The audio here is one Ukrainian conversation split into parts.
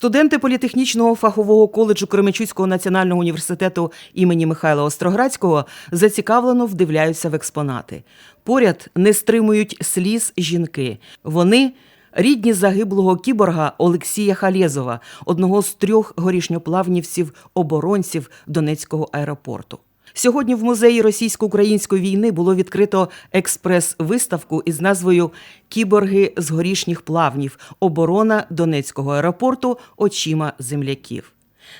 Студенти політехнічного фахового коледжу Кременчуцького національного університету імені Михайла Остроградського зацікавлено вдивляються в експонати. Поряд не стримують сліз жінки. Вони рідні загиблого кіборга Олексія Халєзова, одного з трьох горішньоплавнівців-оборонців Донецького аеропорту. Сьогодні в музеї російсько-української війни було відкрито експрес-виставку із назвою Кіборги з горішніх плавнів. Оборона Донецького аеропорту очима земляків.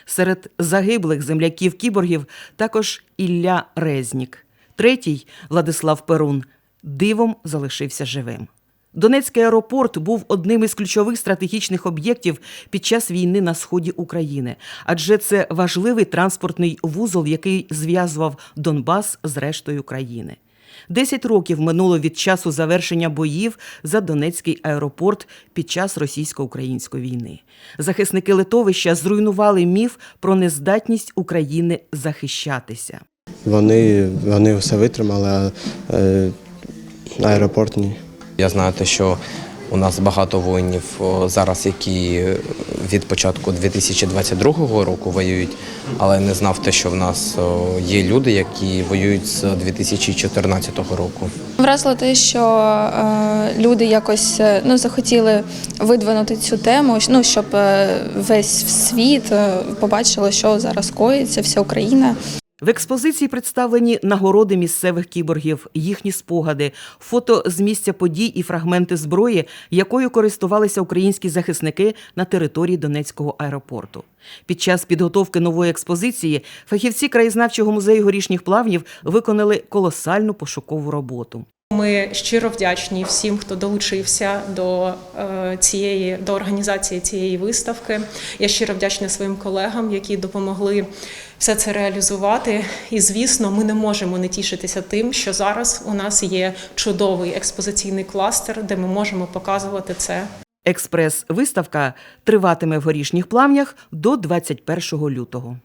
Серед загиблих земляків кіборгів також Ілля Резнік. Третій Владислав Перун дивом залишився живим. Донецький аеропорт був одним із ключових стратегічних об'єктів під час війни на сході України, адже це важливий транспортний вузол, який зв'язував Донбас з рештою країни. Десять років минуло від часу завершення боїв за Донецький аеропорт під час російсько-української війни. Захисники литовища зруйнували міф про нездатність України захищатися. Вони, вони все витримали, а е, аеропорт ні. Я знаю те, що у нас багато воїнів зараз, які від початку 2022 року воюють, але не знав те, що в нас є люди, які воюють з 2014 року. Вразило те, що е, люди якось е, ну, захотіли видвинути цю тему, ну, щоб е, весь світ побачило, що зараз коїться, вся Україна. В експозиції представлені нагороди місцевих кіборгів, їхні спогади, фото з місця подій і фрагменти зброї, якою користувалися українські захисники на території Донецького аеропорту. Під час підготовки нової експозиції фахівці краєзнавчого музею горішніх плавнів виконали колосальну пошукову роботу. Ми щиро вдячні всім, хто долучився до е, цієї до організації цієї виставки. Я щиро вдячна своїм колегам, які допомогли все це реалізувати. І звісно, ми не можемо не тішитися тим, що зараз у нас є чудовий експозиційний кластер, де ми можемо показувати це. Експрес-виставка триватиме в горішніх плавнях до 21 лютого.